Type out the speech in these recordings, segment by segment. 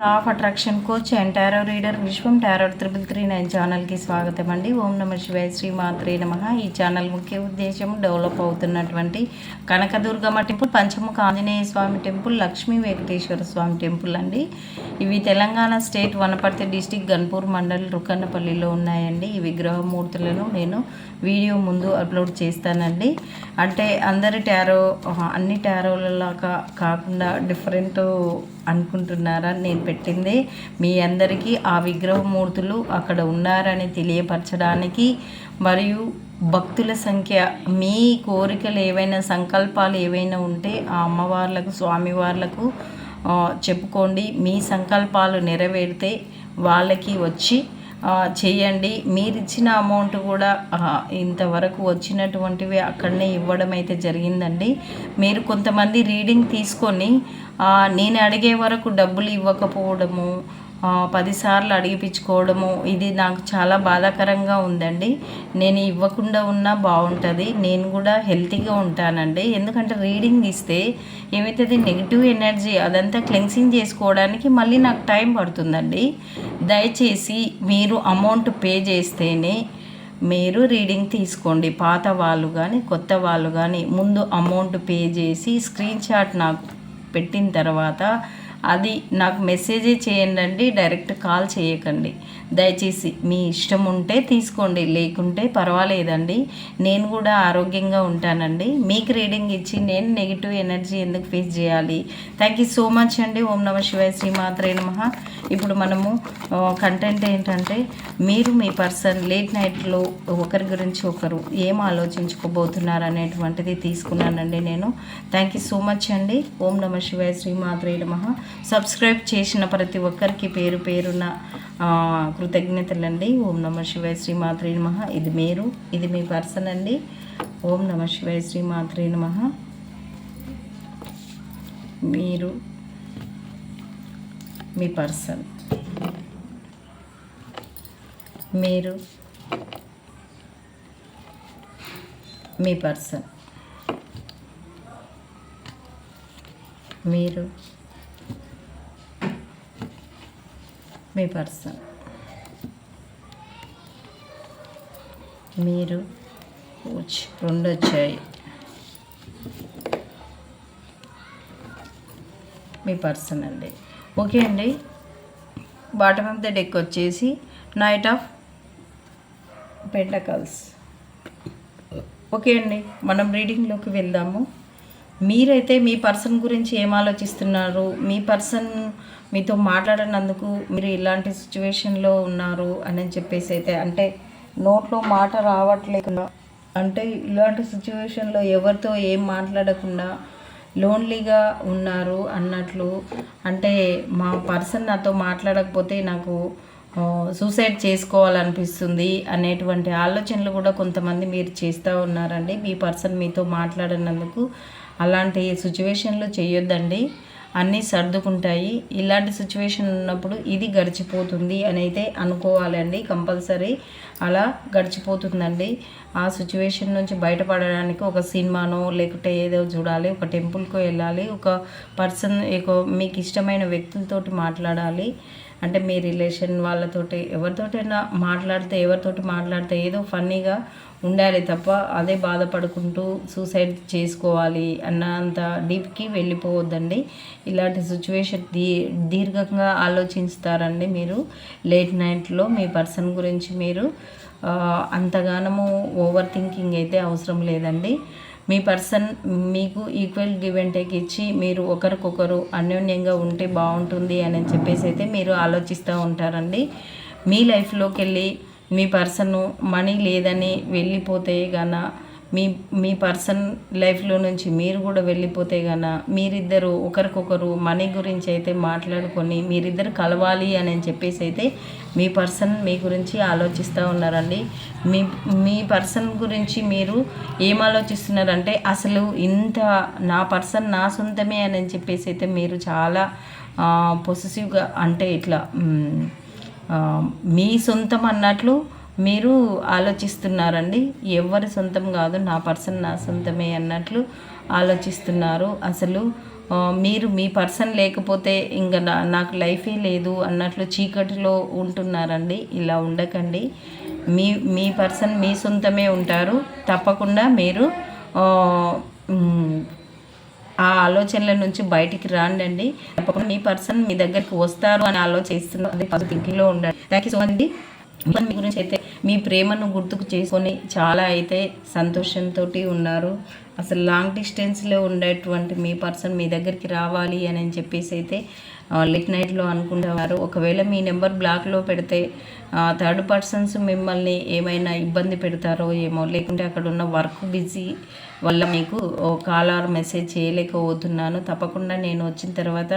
Of attraction coach and tarot reader Viswam tarot triple three nine ఛానల్కి స్వాగతం అండి. ఓం నమ శివాయ శ్రీ మాత్రే నమ. ఈ ఛానల్ ముఖ్య ఉద్దేశం డెవలప్ అవుతున్నటువంటి Kanakadurgamma temple Panchamukha Anjaneya Swamy temple Lakshmi Venkateswara Swamy temple అండి. ఇవి తెలంగాణ స్టేట్ వనపర్తి డిస్టిక్ గన్పూర్ మండల్ రుకన్నపల్లిలో ఉన్నాయండి. ఈ విగ్రహ మూర్తులను నేను వీడియో ముందు అప్లోడ్ చేస్తానండి. అంటే అందరి టారో అన్ని టారోలలాగా కాకుండా డిఫరెంట్ అనుకుంటున్నారా? నేను పెట్టింది మీ అందరికీ ఆ విగ్రహమూర్తులు అక్కడ ఉన్నారని తెలియపరచడానికి మరియు భక్తుల సంఖ్య మీ కోరికలు ఏవైనా సంకల్పాలు ఏవైనా ఉంటే ఆ అమ్మవార్లకు స్వామివార్లకు చెప్పుకోండి. మీ సంకల్పాలు నెరవేరితే వాళ్ళకి వచ్చి చేయండి. మీరు ఇచ్చిన అమౌంట్ కూడా ఇంతవరకు వచ్చినటువంటివి అక్కడనే ఇవ్వడం అయితే జరిగిందండి. మీరు కొంతమంది రీడింగ్ తీసుకొని నేను అడిగే వరకు డబ్బులు ఇవ్వకపోవడము పదిసార్లు అడిగిపించుకోవడము ఇది నాకు చాలా బాధాకరంగా ఉందండి. నేను ఇవ్వకుండా ఉన్నా బాగుంటుంది. నేను కూడా హెల్తీగా ఉంటానండి. ఎందుకంటే రీడింగ్ ఇస్తే ఏమవుతుంది నెగిటివ్ ఎనర్జీ అదంతా క్లెన్సింగ్ చేసుకోవడానికి మళ్ళీ నాకు టైం పడుతుందండి. దయచేసి మీరు అమౌంట్ పే చేస్తేనే మీరు రీడింగ్ తీసుకోండి. పాత వాళ్ళు కానీ కొత్త వాళ్ళు కానీ ముందు అమౌంట్ పే చేసి స్క్రీన్ షాట్ నాకు పెట్టిన తర్వాత అది నాకు మెసేజే చేయండి డైరెక్ట్ కాల్ చేయకండి. దయచేసి మీ ఇష్టం ఉంటే తీసుకోండి లేకుంటే పర్వాలేదండి. నేను కూడా ఆరోగ్యంగా ఉంటానండి. మీకు రీడింగ్ ఇచ్చి నేను నెగిటివ్ ఎనర్జీ ఎందుకు ఫేస్ చేయాలి? థ్యాంక్ యూ సో మచ్ అండి. ఓం నమ శివాయ శ్రీమాత్రే నమ. ఇప్పుడు మనము కంటెంట్ ఏంటంటే మీరు మీ పర్సన్ లేట్ నైట్లో ఒకరి గురించి ఒకరు ఏం ఆలోచించుకోబోతున్నారు అనేటువంటిది తీసుకున్నానండి నేను. థ్యాంక్ యూ సో మచ్ అండి. ఓం నమ శివాయ శ్రీమాత్రే నమ. సబ్స్క్రైబ్ చేసిన ప్రతి ఒక్కరికి పేరు పేరున కృతజ్ఞతలండి. ఓం నమ శివాయ శ్రీమాత్రే నమ. ఇది మీరు ఇది మీ పర్సన్ అండి. ఓం నమ శివాయ శ్రీమాత్రే నమ. మీరు మీ పర్సన్. మీరు మీ పర్సన్. మీరు మీ పర్సన్. మీరు రెండు వచ్చాయి. మీ పర్సన్ అండి. ఓకే అండి. బాటమ్ ఆఫ్ ద డెక్ వచ్చేసి నైట్ ఆఫ్ పెంటకల్స్. ఓకే అండి. మనం రీడింగ్లోకి వెళ్దాము. మీరైతే మీ పర్సన్ గురించి ఏం ఆలోచిస్తున్నారు? మీ పర్సన్ మీతో మాట్లాడినందుకు మీరు ఇలాంటి సిచ్యువేషన్లో ఉన్నారు అని చెప్పేసి అయితే అంటే నోట్లో మాట రావట్లేకుండా అంటే ఇలాంటి సిచ్యువేషన్లో ఎవరితో ఏం మాట్లాడకుండా లోన్లీగా ఉన్నారు అన్నట్లు అంటే మా పర్సన్ నాతో మాట్లాడకపోతే నాకు సూసైడ్ చేసుకోవాలనిపిస్తుంది అనేటువంటి ఆలోచనలు కూడా కొంతమంది మీరు చేస్తూ ఉన్నారండి. మీ పర్సన్ మీతో మాట్లాడినందుకు అలాంటి సిచ్యువేషన్లు చేయొద్దండి. అన్నీ సర్దుకుంటాయి. ఇలాంటి సిచ్యువేషన్ ఉన్నప్పుడు ఇది గడిచిపోతుంది అని అయితే అనుకోవాలండి కంపల్సరీ. అలా గడిచిపోతుందండి. ఆ సిచ్యువేషన్ నుంచి బయటపడడానికి ఒక సినిమానో లేకుంటే ఏదో చూడాలి ఒక టెంపుల్కో వెళ్ళాలి ఒక పర్సన్ మీకు ఇష్టమైన వ్యక్తులతోటి మాట్లాడాలి. అంటే మీ రిలేషన్ వాళ్ళతోటి ఎవరితోటైనా మాట్లాడితే ఎవరితోటి మాట్లాడితే ఏదో ఫన్నీగా ఉండాలి తప్ప అదే బాధపడుకుంటూ సూసైడ్ చేసుకోవాలి అన్నంత డీప్కి వెళ్ళిపోవద్దండి. ఇలాంటి సిచ్యువేషన్ దీ దీర్ఘంగా ఆలోచిస్తారండి మీరు. లేట్ నైట్లో మీ పర్సన్ గురించి మీరు అంతగానము ఓవర్ థింకింగ్ అయితే అవసరం లేదండి. మీ పర్సన్ మీకు ఈక్వల్ గివ్ అండ్ టేక్ ఇచ్చి మీరు ఒకరికొకరు అన్యోన్యంగా ఉంటే బాగుంటుంది అని చెప్పేసి అయితే మీరు ఆలోచిస్తూ ఉంటారండి. మీ లైఫ్లోకి వెళ్ళి మీ పర్సన్ మనీ లేదని వెళ్ళిపోతే గాన మీ మీ పర్సన్ లైఫ్లో నుంచి మీరు కూడా వెళ్ళిపోతే గన మీరిద్దరు ఒకరికొకరు మనీ గురించి అయితే మాట్లాడుకొని మీరిద్దరు కలవాలి అని చెప్పేసి అయితే మీ పర్సన్ మీ గురించి ఆలోచిస్తూ ఉన్నారండి. మీ మీ పర్సన్ గురించి మీరు ఏం ఆలోచిస్తున్నారంటే అసలు ఇంత నా పర్సన్ నా సొంతమే అని చెప్పేసి అయితే మీరు చాలా పొసెసివ్గా అంటే ఇట్లా మీ సొంతం అన్నట్లు మీరు ఆలోచిస్తున్నారండి ఎవరి సొంతం కాదు నా పర్సన్ నా సొంతమే అన్నట్లు ఆలోచిస్తున్నారు. అసలు మీరు మీ పర్సన్ లేకపోతే ఇంకా నా నాకు లైఫే లేదు అన్నట్లు చీకటిలో ఉంటున్నారండి. ఇలా ఉండకండి. మీ మీ పర్సన్ మీ సొంతమే ఉంటారు. తప్పకుండా మీరు ఆ, ఆలోచనల నుంచి బయటికి రాండి తప్పకుండా మీ పర్సన్ మీ దగ్గరికి వస్తారు అని ఆలోచిస్తున్నారు అదే థింకింగ్లో ఉండండి. థ్యాంక్ యూ సో మచ్ అండి. మీ గురించి అయితే మీ ప్రేమను గుర్తుకు చేసుకొని చాలా అయితే సంతోషంతో ఉన్నారు. అసలు లాంగ్ డిస్టెన్స్లో ఉండేటువంటి మీ పర్సన్ మీ దగ్గరికి రావాలి అని చెప్పేసి అయితే లేట్ నైట్లో అనుకుంటున్నారు. ఒకవేళ మీ నెంబర్ బ్లాక్లో పెడితే థర్డ్ పర్సన్స్ మిమ్మల్ని ఏమైనా ఇబ్బంది పెడతారో ఏమో లేకుంటే అక్కడ ఉన్న వర్క్ బిజీ వల్ల మీకు కాల్ ఆర్ మెసేజ్ చేయలేకపోతున్నాను. తప్పకుండా నేను వచ్చిన తర్వాత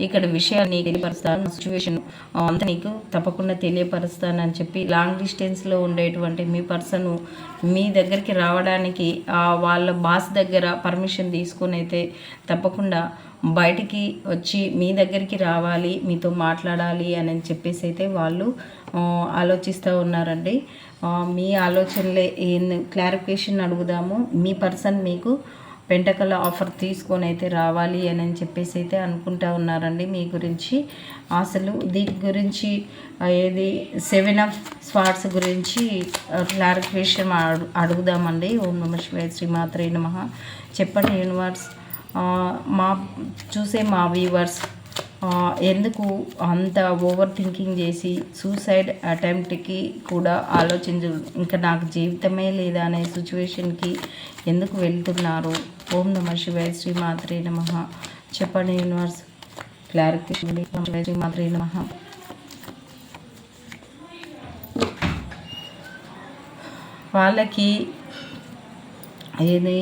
ఇక్కడ విషయాన్ని తెలియపరుస్తాను సిచ్యువేషన్ అంతా నీకు తప్పకుండా తెలియపరుస్తానని చెప్పి లాంగ్ డిస్టెన్స్లో ఉండేటువంటి మీ పర్సన్ మీ దగ్గరికి రావడానికి వాళ్ళ బాస్ దగ్గర పర్మిషన్ తీసుకొని అయితే తప్పకుండా బయటికి వచ్చి మీ దగ్గరికి రావాలి మీతో మాట్లాడాలి అని చెప్పేసి అయితే వాళ్ళు ఆలోచిస్తూ ఉన్నారండి. మీ ఆలోచనలే ఏం క్లారిఫికేషన్ అడుగుదాము. మీ పర్సన్ మీకు పెంటకల ఆఫర్ తీసుకొని అయితే రావాలి అని చెప్పేసి అయితే అనుకుంటా ఉన్నారండి మీ గురించి. అసలు దీని గురించి ఏది సెవెన్ ఆఫ్ స్పాట్స్ గురించి క్లారిఫికేషన్ అడు అడుగుదామండి. ఓం నమ శివాయ శ్రీమాత్రే నమ. చెప్పండి యూనివర్స్ మా చూసే మా వ్యూవర్స్ ఎందుకు అంత ఓవర్ థింకింగ్ చేసి సూసైడ్ అటెంప్ట్కి కూడా ఆలోచించు ఇంకా నాకు జీవితమే లేదా అనే సిచ్యువేషన్కి ఎందుకు వెళ్తున్నారు? ఓం నమ శివాయ శ్రీమాత్రే నమ. చెప్పండి యూనివర్స్ క్లారిఫికేషన్ శ్రీమాత్రే నమ. వాళ్ళకి ఏది?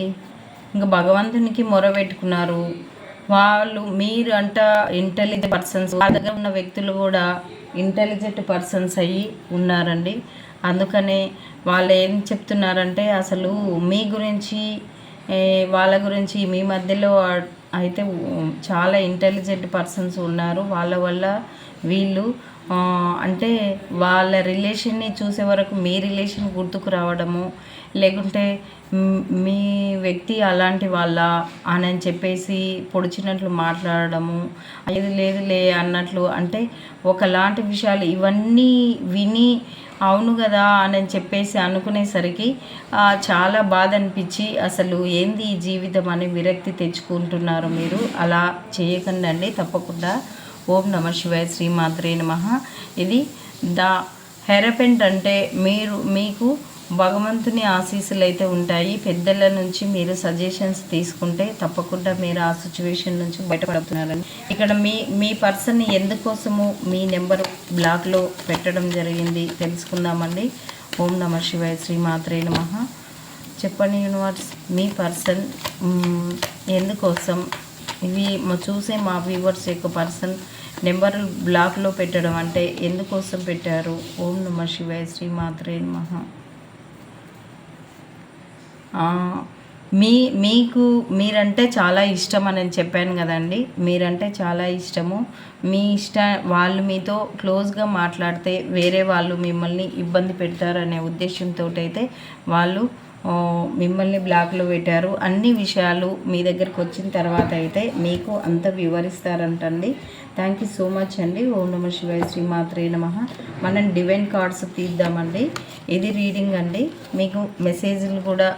ఇంకా భగవంతునికి మొర పెట్టుకున్నారు. వాళ్ళు మీరు అంట ఇంటెలిజెంట్ పర్సన్స్ వాళ్ళ దగ్గర ఉన్న వ్యక్తులు కూడా ఇంటెలిజెంట్ పర్సన్స్ అయ్యి ఉన్నారండి. అందుకనే వాళ్ళు ఏం చెప్తున్నారంటే అసలు మీ గురించి వాళ్ళ గురించి మీ మధ్యలో అయితే చాలా ఇంటెలిజెంట్ పర్సన్స్ ఉన్నారు. వాళ్ళ వల్ల వీళ్ళు అంటే వాళ్ళ రిలేషన్ని చూసే వరకు మీ రిలేషన్ గుర్తుకు రావడము లేకుంటే మీ వ్యక్తి అలాంటి వాళ్ళ అని చెప్పేసి పొడిచినట్లు మాట్లాడడము లేదు లేదులే అన్నట్లు అంటే ఒకలాంటి విషయాలు ఇవన్నీ విని అవును కదా అని చెప్పేసి అనుకునేసరికి చాలా బాధ అనిపించి అసలు ఏంది ఈ జీవితం అని విరక్తి తెచ్చుకుంటున్నారు మీరు. అలా చేయకండి తప్పకుండా. ఓం నమ శివాయ శ్రీమాత్రే నమ. ఇది ద హెరపెంట్ అంటే మీరు మీకు భగవంతుని ఆశీస్సులు అయితే ఉంటాయి. పెద్దల నుంచి మీరు సజెషన్స్ తీసుకుంటే తప్పకుండా మీరు ఆ సిచ్యువేషన్ నుంచి బయటపడుతున్నారని. ఇక్కడ మీ మీ పర్సన్ ఎందుకోసము మీ నెంబర్ బ్లాక్లో పెట్టడం జరిగింది తెలుసుకుందామండి. ఓం నమ శివాయ శ్రీమాత్రే నమ. చెప్పండి యూనివర్స్ మీ పర్సన్ ఎందుకోసం? ఇవి చూసే మా వ్యూవర్స్ యొక్క పర్సన్ నెంబర్ బ్లాక్లో పెట్టడం అంటే ఎందుకోసం పెట్టారు? ఓం నమ శివాయ శ్రీమాత్రే నమ. మీ మీకు మీరంటే చాలా ఇష్టం అని చెప్పాను కదండి. మీరంటే చాలా ఇష్టము. మీ ఇష్ట వాళ్ళు మీతో క్లోజ్గా మాట్లాడితే వేరే వాళ్ళు మిమ్మల్ని ఇబ్బంది పెడతారనే ఉద్దేశంతో అయితే వాళ్ళు మిమ్మల్ని బ్లాక్లో పెట్టారు. అన్ని విషయాలు మీ దగ్గరికి వచ్చిన తర్వాత అయితే మీకు అంత వివరిస్తారంటండి. థ్యాంక్ యూ సో మచ్ అండి. ఓం నమ శివాయ శ్రీమాత్రే నమ. మనం డివైన్ కార్డ్స్ తీద్దామండి. ఇది రీడింగ్ అండి. మీకు మెసేజ్లు కూడా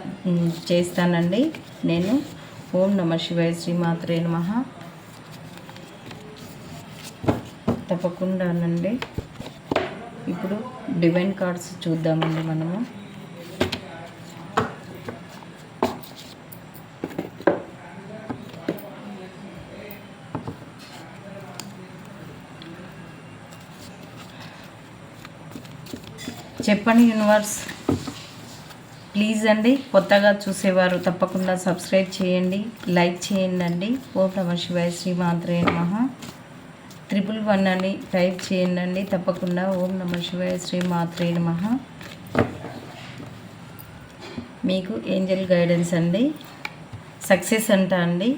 చేస్తానండి. నేను ఓం నమ శివాయ శ్రీమాత్రే నమ. తప్పకుండానండి ఇప్పుడు డివైన్ కార్డ్స్ చూద్దామండి మనము. చెప్పండి యూనివర్స్. ప్లీజ్ అండి కొత్తగా చూసేవారు తప్పకుండా సబ్స్క్రైబ్ చేయండి లైక్ చేయండి అండి ఓం నమ శివాయ శ్రీమాత్రే నమ. త్రిపుల్ వన్ అని టైప్ చేయండి అండి తప్పకుండా ఓం నమ శివాయ శ్రీమాత్రే నమ. మీకు ఏంజల్ గైడెన్స్ అండి సక్సెస్ అంట అండి.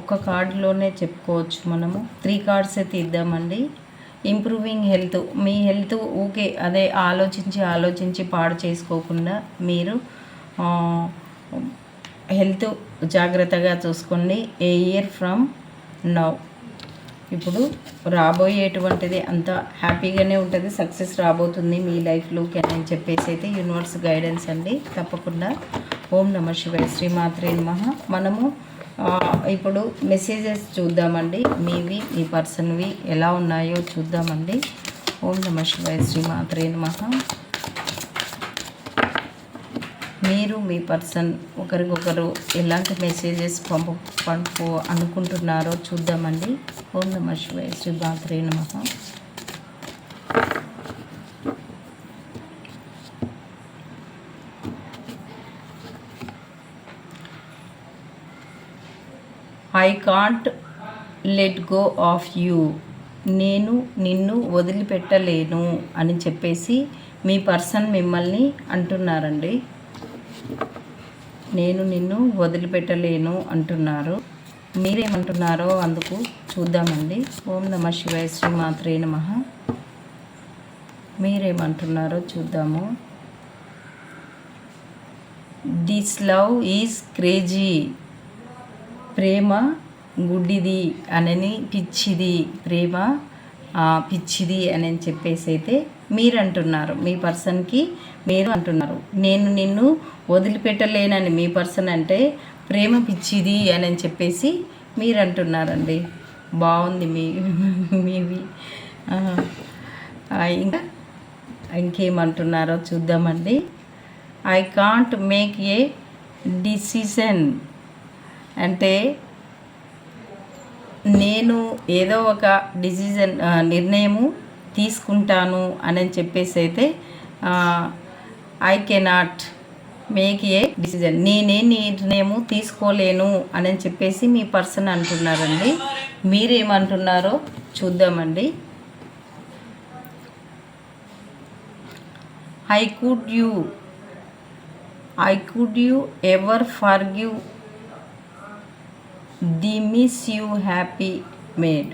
ఒక్క కార్డులోనే చెప్పుకోవచ్చు మనము. త్రీ కార్డ్స్ అయితే ఇద్దామండి ఇంప్రూవింగ్ హెల్త్ మీ హెల్త్ ఊకే అదే ఆలోచించి ఆలోచించి పాడు చేసుకోకుండా మీరు హెల్త్ జాగ్రత్తగా చూసుకోండి. ఏ ఇయర్ ఫ్రమ్ నౌ ఇప్పుడు రాబోయేటువంటిది అంత హ్యాపీగానే ఉంటుంది. సక్సెస్ రాబోతుంది మీ లైఫ్లోకి అని చెప్పేసి అయితే యూనివర్స్ గైడెన్స్ అండి. తప్పకుండా. ఓం నమ శివాయ. శ్రీమాత్రే నమ. మనము ఇప్పుడు మెసేజెస్ చూద్దామండి. మీవి మీ పర్సన్వి ఎలా ఉన్నాయో చూద్దామండి. ఓం నమ శివాయ శ్రీమాత్రే నమః. మీరు మీ పర్సన్ ఒకరికొకరు ఎలాంటి మెసేజెస్ పంపు పంపు అనుకుంటున్నారో చూద్దామండి. ఓం నమ శివాయ శ్రీ మాత్రే నమ. I can't let go of you నేను నిన్ను వదిలిపెట్టలేను అని చెప్పేసి మీ పర్సన్ మిమ్మల్ని అంటున్నారండి. నేను నిన్ను వదిలిపెట్టలేను అంటున్నారు. మీరేమంటున్నారో అందుకు చూద్దామండి. ఓం నమ శివాయ శ్రీ మాత్రే నమ. మీరేమంటున్నారో చూద్దాము. దిస్ లవ్ ఈజ్ క్రేజీ ప్రేమ గుడ్డిది అనని పిచ్చిది ప్రేమ పిచ్చిది అని చెప్పేసి అయితే మీరు అంటున్నారు మీ పర్సన్కి మీరు అంటున్నారు. నేను నిన్ను వదిలిపెట్టలేనని మీ పర్సన్ అంటే ప్రేమ పిచ్చిది అని చెప్పేసి మీరు అంటున్నారండి బాగుంది మీ మీవి. ఇంకా ఇంకేమంటున్నారో చూద్దామండి. I can't make a decision అంటే నేను ఏదో ఒక డిసిజన్ నిర్ణయము తీసుకుంటాను అని చెప్పేసి అయితే I cannot make a decision నేనే నిర్ణయము తీసుకోలేను అని చెప్పేసి మీ పర్సన్ అంటున్నారండి. మీరేమంటున్నారో చూద్దామండి. I could you I could you ever forgive the miss you happy made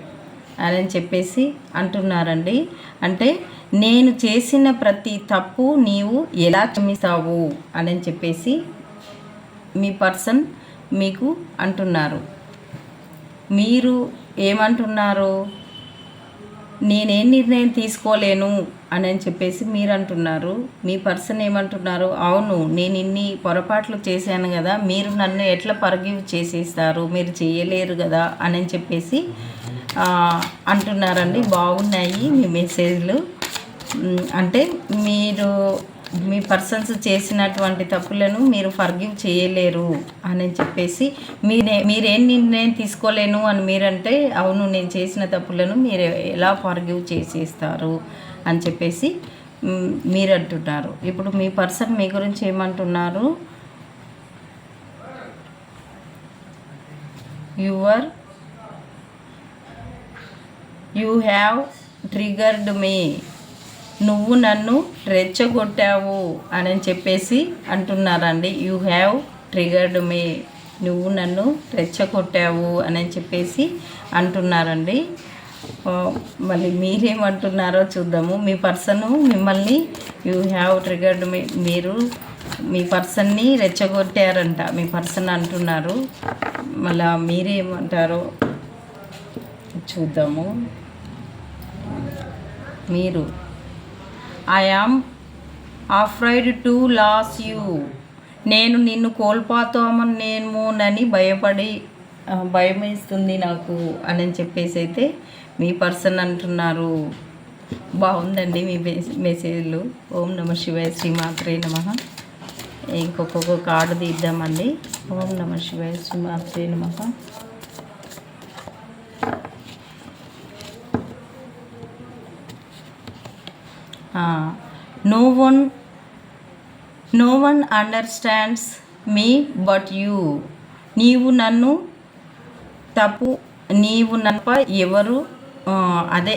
అని చెప్పేసి అంటున్నారండి. అంటే నేను చేసిన ప్రతి తప్పు నీవు ఎలా క్షమిస్తావు అని చెప్పేసి మీ పర్సన్ మీకు అంటున్నారు. మీరు ఏమంటున్నారు నేనేం నిర్ణయం తీసుకోలేను అని అని చెప్పేసి మీరు అంటున్నారు మీ పర్సన్ ఏమంటున్నారు? అవును నేను ఇన్ని పొరపాట్లు చేశాను కదా మీరు నన్ను ఎట్లా పర్గివ్ చేసేస్తారు? మీరు చేయలేరు కదా అని అని చెప్పేసి అంటున్నారండి. బాగున్నాయి మీ మెసేజ్లు. అంటే మీరు మీ పర్సన్స్ చేసినటువంటి తప్పులను మీరు ఫర్గివ్ చేయలేరు అని చెప్పేసి మీరే మీరేం నిర్ణయం తీసుకోలేను అని మీరంటే అవును నేను చేసిన తప్పులను మీరు ఎలా ఫర్గివ్ చేసేస్తారు? అని చెప్పేసి మీరు అంటున్నారు ఇప్పుడు మీ పర్సన్ మీ గురించి ఏమంటున్నారు? Your you have triggered me. నువ్వు నన్ను రెచ్చగొట్టావు అని చెప్పేసి అంటున్నారండి. You have triggered me. నువ్వు నన్ను రెచ్చగొట్టావు అని చెప్పేసి అంటున్నారండి. మళ్ళీ మీరేమంటున్నారో చూద్దాము. మీ పర్సను మిమ్మల్ని యూ హ్యావ్ ట్రిగర్డ్ మీ మీరు మీ పర్సన్ని రెచ్చగొట్టారంట. మీ పర్సన్ అంటున్నారు. మళ్ళా మీరేమంటారో చూద్దాము. మీరు I am afraid to lose you. నేను నిన్ను కోల్పోతామని నేనునని భయపడి భయమేస్తుంది భయం వేస్తుంది నాకు అని చెప్పేసి అయితే మీ పర్సన్ అంటున్నారు. బాగుందండి మీ మెసేజ్లు. ఓం నమ శివాయ శ్రీమాత్రే నమ. ఇంకొక కార్డు తీద్దామండి. ఓం నమ శివాయ శ్రీమాత్రే నమ. No one no one understands me but you నీవు నన్ను తప్పు నీవు నప్ప ఎవరు అదే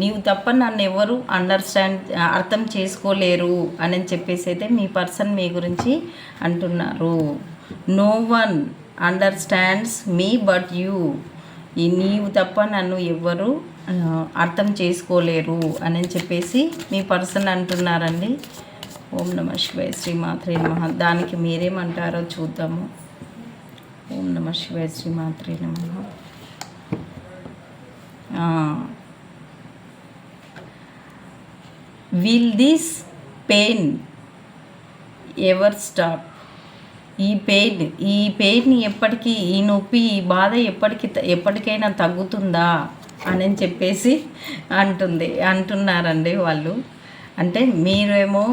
నీవు తప్ప నన్ను ఎవరు అండర్స్టాండ్ అర్థం చేసుకోలేరు అని చెప్పేసి అయితే మీ పర్సన్ మీ గురించి అంటున్నారు. No one understands me but you ఈ నీవు తప్ప నన్ను ఎవ్వరు అర్థం చేసుకోలేరు అని చెప్పేసి మీ పర్సన్ అంటున్నారండి. ఓం నమ శివాయ శ్రీ మాత్రే నమ. దానికి మీరేమంటారో చూద్దాము. ఓం నమ శివాయ శ్రీ మాత్రే నమ. Will this pain ever stop ఈ పెయిన్ ఈ పెయిన్ ఎప్పటికీ ఈ నొప్పి ఈ బాధ ఎప్పటికి ఎప్పటికైనా తగ్గుతుందా అని చెప్పేసి అంటుంది అంటున్నారండి వాళ్ళు. అంటే మీరేమో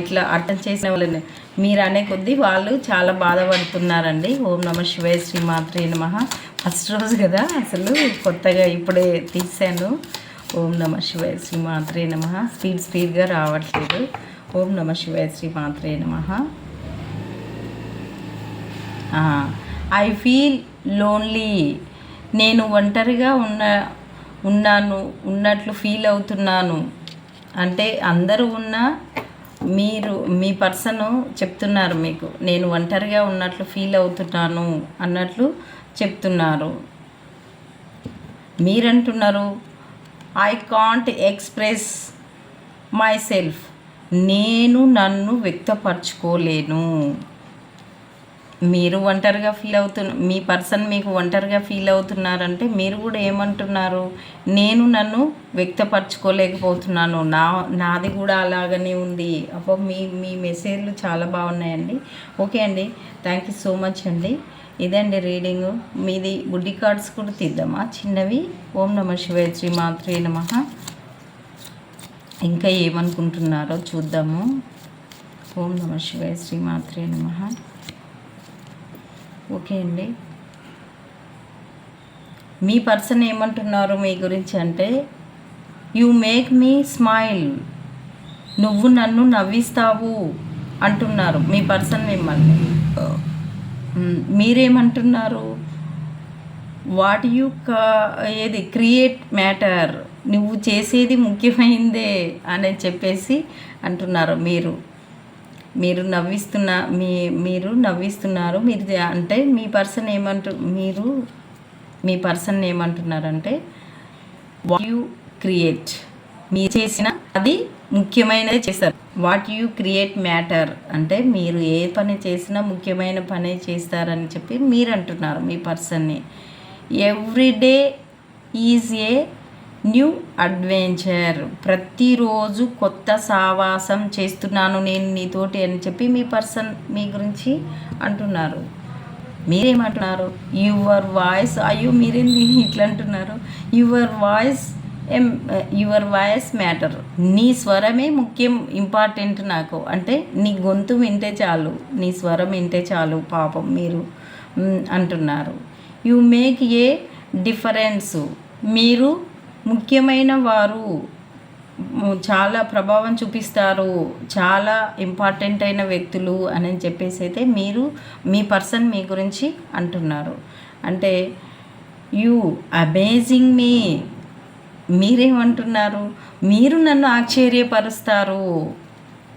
ఇట్లా అర్థం చేసిన వాళ్ళని మీరు అనే కొద్దీ వాళ్ళు చాలా బాధపడుతున్నారండి. ఓం నమ శివాయ శ్రీమాత్రే నమ. ఫస్ట్ రోజు కదా అసలు కొత్తగా ఇప్పుడే తీసాను ఓం నమ శివాయ శ్రీమాత్రే నమ. స్పీడ్ స్పీడ్గా రావట్లేదు. ఓం నమ శివాయ శ్రీమాత్రే నమ. I feel lonely. నేను ఒంటరిగా ఉన్న ఉన్నాను ఉన్నట్లు ఫీల్ అవుతున్నాను. అంటే అందరూ ఉన్నా మీరు మీ పర్సన్ చెప్తున్నారు మీకు నేను ఒంటరిగా ఉన్నట్లు ఫీల్ అవుతున్నాను అన్నట్లు చెప్తున్నారు. మీరంటున్నారు I can't express myself నేను నన్ను వ్యక్తపరచుకోలేను. మీరు ఒంటరిగా ఫీల్ అవుతున్న మీ పర్సన్ మీకు ఒంటరిగా ఫీల్ అవుతున్నారంటే మీరు కూడా ఏమంటున్నారు? నేను నన్ను వ్యక్తపరచుకోలేకపోతున్నాను. నా నాది కూడా అలాగనే ఉంది. అప్పుడు మీ మీ మెసేజ్లు చాలా బాగున్నాయండి. ఓకే అండి. థ్యాంక్ యూ సో మచ్ అండి. ఇదండి రీడింగ్. మీది గుడ్డి కార్డ్స్ కూడా తీద్దామా? చిన్నవి. ఓం నమ శివాయ శ్రీ మాత్రే నమ. ఇంకా ఏమనుకుంటున్నారో చూద్దాము. ఓం నమ శివాయ శ్రీ మాత్రే నమ. ఓకే అండి. మీ పర్సన్ ఏమంటున్నారు మీ గురించి అంటే యు మేక్ మీ స్మైల్. నువ్వు నన్ను నవ్విస్తావు అంటున్నారు మీ పర్సన్ మిమ్మల్ని. మీరేమంటున్నారు? వాట్ యు ఏది క్రియేట్ మ్యాటర్? నువ్వు చేసేది ముఖ్యమైందే అని చెప్పేసి అంటున్నారు మీరు. మీరు నవ్విస్తున్న మీ మీరు నవ్విస్తున్నారు మీరు అంటే మీ పర్సన్ ఏమంటు మీరు మీ పర్సన్ ఏమంటున్నారంటే వాట్ యు క్రియేట్ మీరు చేసిన అది ముఖ్యమైనది చేస్తారు. వాట్ యు క్రియేట్ మ్యాటర్ అంటే మీరు ఏ పని చేసినా ముఖ్యమైన పని చేస్తారని చెప్పి మీరు అంటున్నారు మీ పర్సన్ని. Every day is a new adventure. ప్రతిరోజు కొత్త సావాసం చేస్తున్నాను నేను నీతోటి అని చెప్పి మీ పర్సన్ మీ గురించి అంటున్నారు. మీరేమంటున్నారు? యువర్ వాయిస్ అయ్యో మీరేంది ఇట్లా అంటున్నారు? Your voice um your voice matter. నీ స్వరమే ముఖ్యం ఇంపార్టెంట్ నాకు. అంటే నీ గొంతు వింటే చాలు నీ స్వరం వింటే చాలు పాపం మీరు అంటున్నారు. You make a difference. మీరు ముఖ్యమైన వారు చాలా ప్రభావం చూపిస్తారు. చాలా ఇంపార్టెంట్ అయిన వ్యక్తులు అని చెప్పేసి అయితే మీరు మీ పర్సన్ మీ గురించి అంటున్నారు. అంటే యూ అమేజింగ్ మీ మీరేమంటున్నారు? మీరు నన్ను ఆశ్చర్యపరుస్తారు.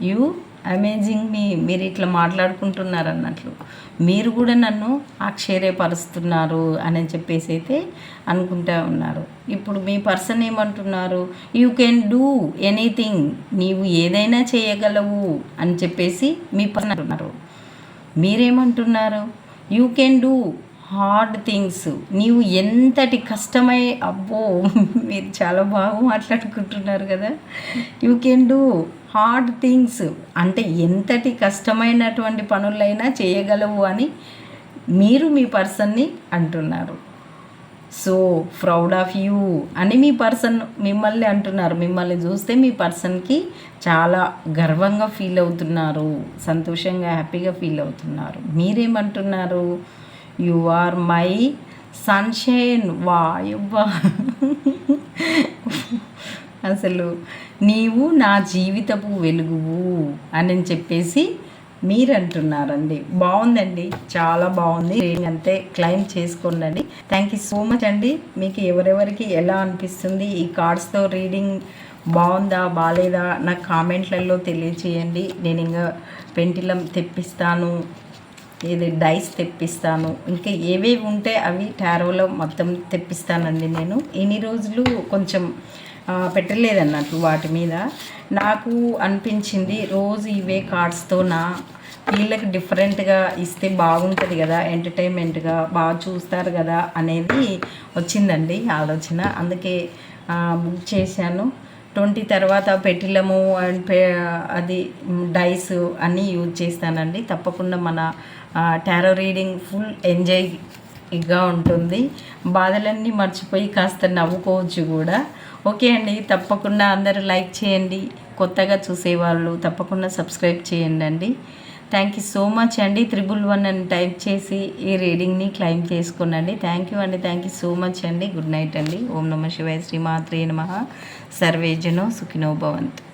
యూ అమేజింగ్ మీ మీరు ఇట్లా మాట్లాడుకుంటున్నారు అన్నట్లు మీరు కూడా నన్ను ఆశ్చర్యపరుస్తున్నారు అని చెప్పేసి అయితే అనుకుంటా ఉన్నారు. ఇప్పుడు మీ పర్సన్ ఏమంటున్నారు? యూ కెన్ డూ ఎనీథింగ్ నీవు ఏదైనా చేయగలవు అని చెప్పేసి మీ పర్సన్ అంటున్నారు. మీరేమంటున్నారు? You can do hard things నీవు ఎంతటి కష్టమై అబ్బో మీరు చాలా బాగా మాట్లాడుకుంటున్నారు కదా. You can do hard things అంటే ఎంతటి కష్టమైనటువంటి పనులైనా చేయగలవు అని మీరు మీ పర్సన్ని అంటున్నారు. సో ప్రౌడ్ ఆఫ్ యూ అని మీ పర్సన్ మిమ్మల్ని అంటున్నారు. మిమ్మల్ని చూస్తే మీ పర్సన్కి చాలా గర్వంగా ఫీల్ అవుతున్నారు. సంతోషంగా హ్యాపీగా ఫీల్ అవుతున్నారు. మీరేమంటున్నారు? యు ఆర్ మై సన్షైన్ వాయబ్బా అసలు నీవు నా జీవితపు వెలుగువు అని చెప్పేసి మీరు అంటున్నారండి బాగుందండి. చాలా బాగుంది. రేటింగ్ అంతే క్లైమ్ చేసుకోండి థ్యాంక్ యూ సో మచ్ అండి. మీకు ఎవరెవరికి ఎలా అనిపిస్తుంది? ఈ కార్డ్స్తో రీడింగ్ బాగుందా? బాగాలేదా నాకు కామెంట్లలో తెలియచేయండి. నేను ఇంకా పెంటిలం తెప్పిస్తాను. ఇది డైస్ తెప్పిస్తాను. ఇంకా ఏవేవి ఉంటే అవి టారోలో మొత్తం తెప్పిస్తానండి నేను. ఇన్ని రోజులు కొంచెం పెట్టలేదన్నట్లు వాటి మీద. నాకు అనిపించింది రోజు ఇవే కార్డ్స్తో నా వీళ్ళకి డిఫరెంట్గా ఇస్తే బాగుంటుంది కదా ఎంటర్టైన్మెంట్గా బాగా చూస్తారు కదా అనేది వచ్చిందండి ఆలోచన. అందుకే బుక్ చేశాను. ట్వంటీ తర్వాత పెట్టిలము అండ్ అది డైస్ అన్నీ యూజ్ చేస్తానండి. తప్పకుండా మన టారో రీడింగ్ ఫుల్ ఎంజాయ్గా ఉంటుంది. బాధలన్నీ మర్చిపోయి కాస్త నవ్వుకోవచ్చు కూడా. ఓకే అండి తప్పకుండా అందరూ లైక్ చేయండి. కొత్తగా చూసేవాళ్ళు తప్పకుండా సబ్స్క్రైబ్ చేయండి అండి థ్యాంక్ యూ సో మచ్ అండి. త్రిబుల్ వన్ అని టైప్ చేసి ఈ రీడింగ్ని క్లైమ్ చేసుకోనండి. థ్యాంక్ యూ అండి థ్యాంక్ యూ సో మచ్ అండి. గుడ్ నైట్ అండి. ఓం నమ శివాయ శ్రీమాత్రే నమ. సర్వేజనో సుఖినో భవంతు.